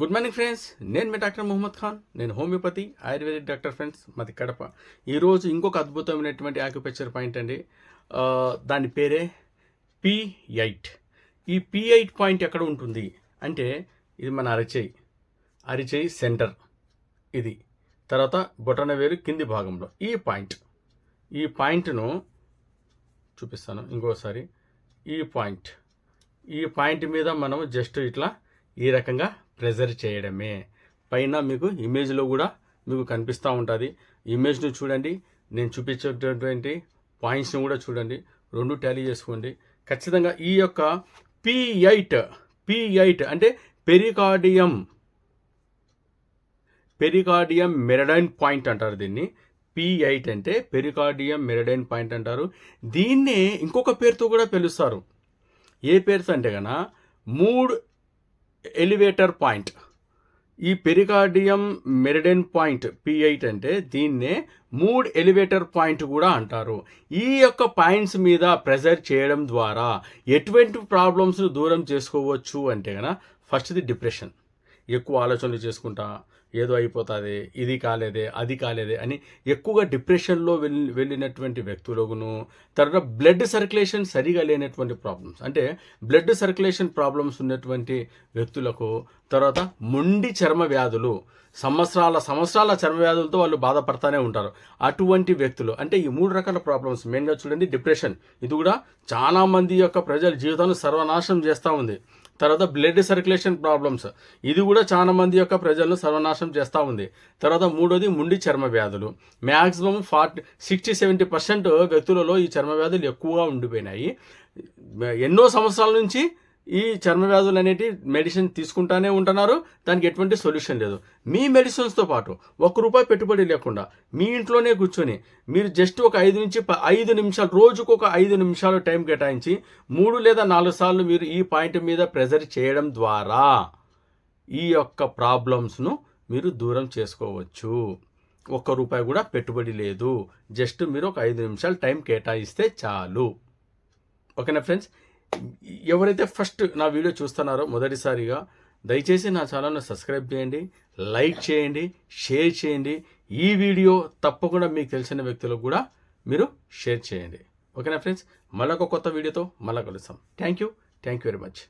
Good morning friends నేను మీ doctor Mohammed Khan. నేను homeopathy ayurvedic doctor friends మాది కడప. ఈరోజు ఇంకొక అద్భుతమైనటువంటి ఆక్యుపెక్చర్ పాయింట్ అండి. దాని పేరే పి ఎయిట్ ఈ పి ఎయిట్ పాయింట్ ఎక్కడ ఉంటుంది? అంటే ఇది మన అరిచేయి. అరిచేయి సెంటర్ ఇది. తర్వాత బొటన కింది భాగంలో. ఈ పాయింట్ ఈ పాయింట్ను చూపిస్తాను ఇంకోసారి. ఈ పాయింట్ ఈ పాయింట్ మీద మనం జస్ట్ ఇట్లా ఈ రకంగా ప్రెజర్ చేయడమే. పైన మీకు ఇమేజ్లో కూడా మీకు కనిపిస్తూ ఉంటుంది. ఇమేజ్ను చూడండి. నేను చూపించేటటువంటి పాయింట్స్ని కూడా చూడండి. రెండు టాలీ చేసుకోండి. ఖచ్చితంగా ఈ యొక్క పి ఎయిట్ పి ఎయిట్ అంటే పెరికార్డియం పెరికార్డియం మెరడైన్ పాయింట్ అంటారు దీన్ని. పి ఎయిట్ అంటే పెరికార్డియం మెరడైన్ పాయింట్ అంటారు. దీన్నే ఇంకొక పేరుతో కూడా పిలుస్తారు. ఏ పేరుతో అంటే కన్నా మూడ్ ఎలివేటర్ పాయింట్. ఈ pericardium meridian point P eight అంటే దీన్నే మూడ్ ఎలివేటర్ పాయింట్ కూడా అంటారు. ఈ యొక్క పాయింట్స్ మీద ప్రెజర్ చేయడం ద్వారా ఎటువంటి ప్రాబ్లమ్స్ను దూరం చేసుకోవచ్చు అంటే కనుక ఫస్ట్ది డిప్రెషన్. ఎక్కువ ఆలోచనలు చేసుకుంటా ఏదో అయిపోతుంది ఇది కాలేదే అది కాలేదే అని ఎక్కువగా డిప్రెషన్లో వెళ్ళి వెళ్ళినటువంటి వ్యక్తులకును తర్వాత బ్లడ్ సర్క్యులేషన్ సరిగా లేనటువంటి ప్రాబ్లమ్స్ అంటే బ్లడ్ సర్క్యులేషన్ ప్రాబ్లమ్స్ ఉన్నటువంటి వ్యక్తులకు తర్వాత మొండి చర్మ వ్యాధులు సంవత్సరాల సంవత్సరాల చర్మ వ్యాధులతో వాళ్ళు బాధపడతానే ఉంటారు. అటువంటి వ్యక్తులు అంటే ఈ మూడు రకాల ప్రాబ్లమ్స్ మెయిన్గా చూడండి డిప్రెషన్ ఇది కూడా చాలా మంది యొక్క ప్రజల జీవితాన్ని సర్వనాశనం చేస్తూ ఉంది. తర్వాత బ్లడ్ సర్క్యులేషన్ ప్రాబ్లమ్స్ ఇది కూడా చాలా మంది యొక్క ప్రజలను సర్వనాశనం చేస్తూ ఉంది. తర్వాత మూడోది ముండి చర్మ వ్యాధులు. Maximum forty sixty seventy percent వ్యక్తులలో ఈ చర్మ వ్యాధులు ఎక్కువగా ఉండిపోయినాయి. ఎన్నో సంవత్సరాల నుంచి ఈ చర్మ వ్యాధులు అనేటివి మెడిసిన్ తీసుకుంటానే ఉంటున్నారు. దానికి ఎటువంటి సొల్యూషన్ లేదు. మీ మెడిసిన్స్తో పాటు ఒక్క రూపాయి పెట్టుబడి లేకుండా మీ ఇంట్లోనే కూర్చొని మీరు జస్ట్ ఒక ఐదు నుంచి ప- ఐదు నిమిషాలు రోజుకు ఒక ఐదు నిమిషాలు టైం కేటాయించి మూడు లేదా నాలుగు సార్లు మీరు ఈ పాయింట్ మీద ప్రెజర్ చేయడం ద్వారా ఈ యొక్క ప్రాబ్లమ్స్ను మీరు దూరం చేసుకోవచ్చు. ఒక్క రూపాయి కూడా పెట్టుబడి లేదు. జస్ట్ మీరు ఒక ఐదు నిమిషాలు టైం కేటాయిస్తే చాలు. ఓకేనా ఫ్రెండ్స్? ఎవరైతే ఫస్ట్ నా వీడియో చూస్తున్నారో మొదటిసారిగా దయచేసి నా ఛానల్ను సబ్స్క్రైబ్ చేయండి లైక్ చేయండి షేర్ చేయండి. ఈ వీడియో తప్పకుండా మీకు తెలిసిన వ్యక్తులకు కూడా మీరు షేర్ చేయండి. ఓకేనా ఫ్రెండ్స్? మళ్ళొక కొత్త వీడియోతో మళ్ళీ కలుస్తాం thank you. Thank you very much.